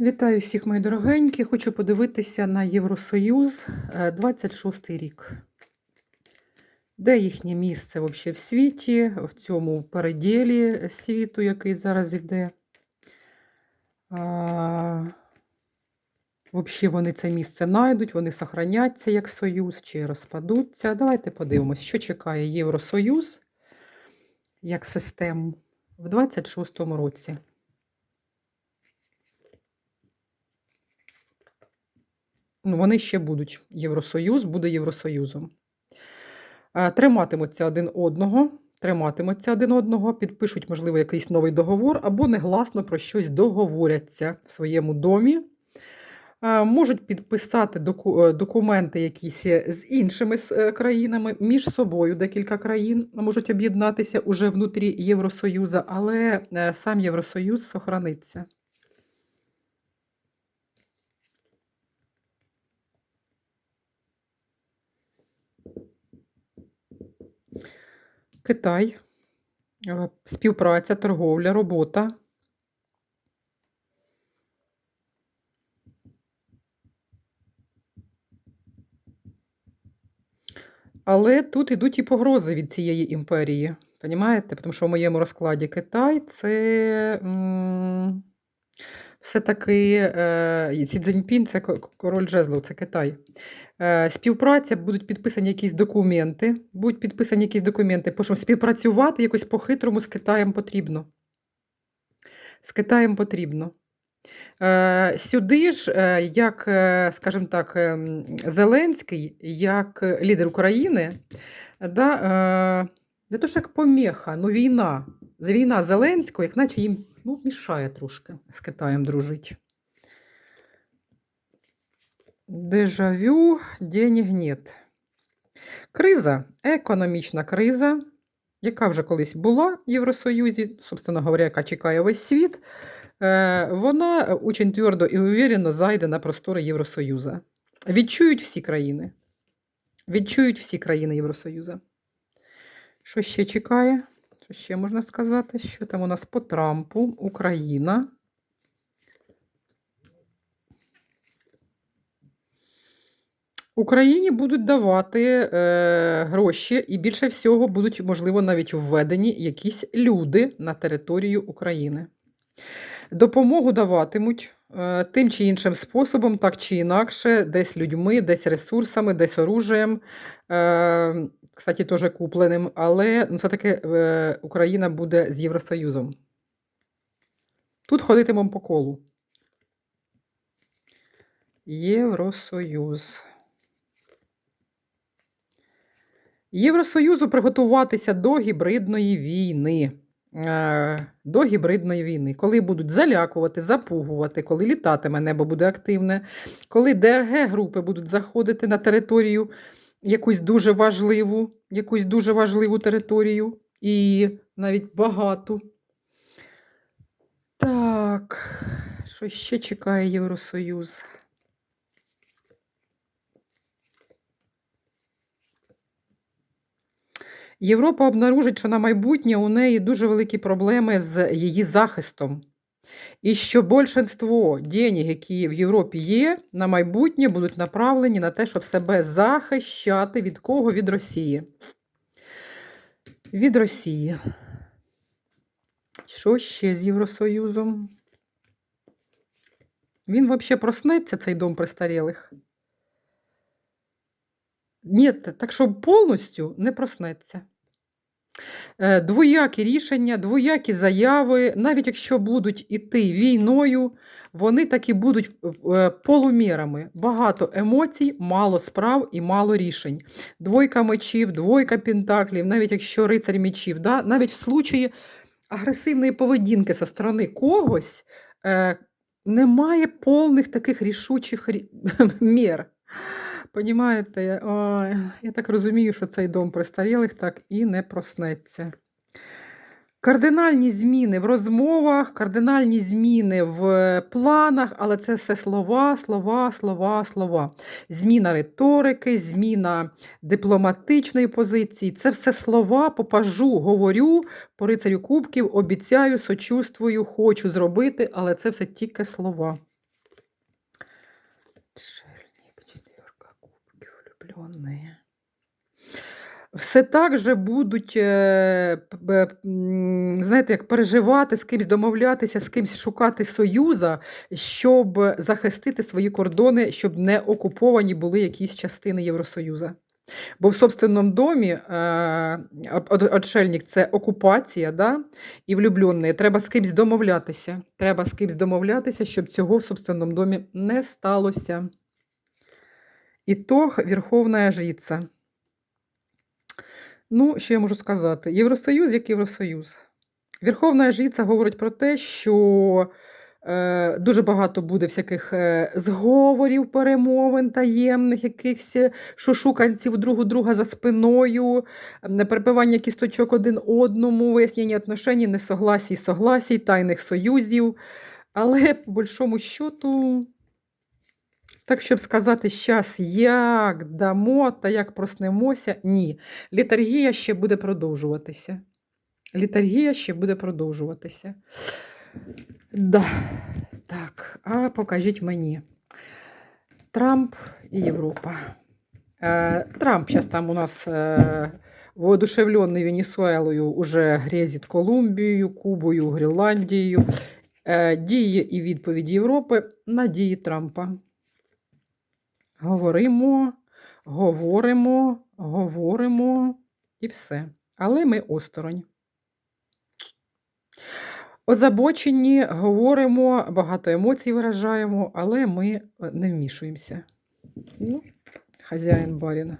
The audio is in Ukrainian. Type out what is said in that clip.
Вітаю всіх, мої дорогенькі. Хочу подивитися на Євросоюз е, 26 рік. Де їхнє місце вообще в світі, в цьому переділі світу, який зараз іде? А, Взагалі вони це місце знайдуть, вони сохраняться як союз чи розпадуться. Давайте подивимось, що чекає Євросоюз як систему в 26-му році. Ну, вони ще будуть. Євросоюз буде Євросоюзом. Е, Триматимуться один одного, триматимуться один одного, підпишуть, можливо, якийсь новий договор, або негласно про щось договоряться в своєму домі. Е, Можуть підписати доку- е, документи якісь з іншими країнами, між собою декілька країн можуть об'єднатися уже внутрі Євросоюзу, але сам Євросоюз сохраниться. Китай, е, співпраця, торговля, робота. Але тут йдуть і погрози від цієї імперії. Понімаєте? Тому що в моєму розкладі Китай це м, все-таки е, Сі Цзіньпін це король жезлов, це Китай. Е, співпраця, будуть підписані якісь документи. Будуть підписані якісь документи. Що співпрацювати якось по-хитрому з Китаєм потрібно. З Китаєм потрібно. Е, Сюди ж, е, як, е, скажімо так, ем, Зеленський, як е, лідер України, да, е, не то, що як помеха, ну війна. Війна Зеленського, як наче їм ну, мішає трошки з Китаєм дружити. Дежавю, денег нет. Криза, економічна криза, яка вже колись була в Євросоюзі, собственно говоря, яка чекає весь світ, е, вона очень твердо і уверенно зайде на простори Євросоюзу. Відчують всі країни. Відчують всі країни Євросоюзу. Що ще чекає? Що ще можна сказати? Що там у нас по Трампу, Україна. Україні будуть давати е, гроші, і більше всього будуть, можливо, навіть введені якісь люди на територію України. Допомогу даватимуть е, тим чи іншим способом, так чи інакше, десь людьми, десь ресурсами, десь оружієм, е, кстати, теж купленим, але ну, все-таки е, Україна буде з Євросоюзом. Тут ходитимемо по колу. Євросоюз. Євросоюзу приготуватися до гібридної війни. Е, До гібридної війни, коли будуть залякувати, запугувати, коли літатиме небо буде активне, коли ДРГ-групи будуть заходити на територію якусь дуже важливу, якусь дуже важливу територію і навіть багату. Так, що ще чекає Євросоюз? Європа обнаружить, що на майбутнє у неї дуже великі проблеми з її захистом. І що більшинство денег, які в Європі є, на майбутнє будуть направлені на те, щоб себе захищати від кого? Від Росії. Від Росії. Що ще з Євросоюзом? Він взагалі проснеться, цей дом престарілих? Ні, так що повністю не проснеться. Е, Двоякі рішення, двоякі заяви, навіть якщо будуть іти війною, вони таки будуть е, полумірами. Багато емоцій, мало справ і мало рішень. Двойка мечів, двойка пентаклів, навіть якщо рицарь мечів, да? навіть в случаї агресивної поведінки зі сторони когось е, немає повних таких рішучих рі... мір. Понімаєте, Ой, я так розумію, що цей дом престарілих так і не проснеться. Кардинальні зміни в розмовах, кардинальні зміни в планах, але це все слова, слова, слова, слова. Зміна риторики, зміна дипломатичної позиції. Це все слова, попажу, говорю по рицарю кубків, обіцяю, сочувствую, хочу зробити, але це все тільки слова. Отшельник, четверка кубків. Все так же будуть, е, знаєте, як переживати, з кимось домовлятися, з кимось шукати союза, щоб захистити свої кордони, щоб не окуповані були якісь частини Євросоюзу. Бо в собственному домі е, от- от- отшельник це окупація, да? і влюблені. Треба з кимось домовлятися. Треба з кимось домовлятися, щоб цього в собственному домі не сталося. Ітог Верховна Жриця. Ну, що я можу сказати? Євросоюз як Євросоюз. Верховна Жриця говорить про те, що е, дуже багато буде всяких е, зговорів, перемовин таємних, якихось шушуканців друг друга за спиною, перепивання кісточок один одному, вияснення отношень, несогласій, согласій, тайних союзів. Але по большому счету, так, щоб сказати щас, як дамо та як проснемося, ні. Літаргія ще буде продовжуватися. Літаргія ще буде продовжуватися. Да. Так, а покажіть мені. Трамп і Європа. Е, Трамп зараз там у нас е, воодушевлений Венесуелою уже грезить Колумбією, Кубою, Гренландією. Е, дії і відповіді Європи на дії Трампа. Говоримо, говоримо, говоримо і все. Але ми осторонь. Озабочені, говоримо, багато емоцій виражаємо, але ми е, не вмішуємося. Ну, хазяїн барін.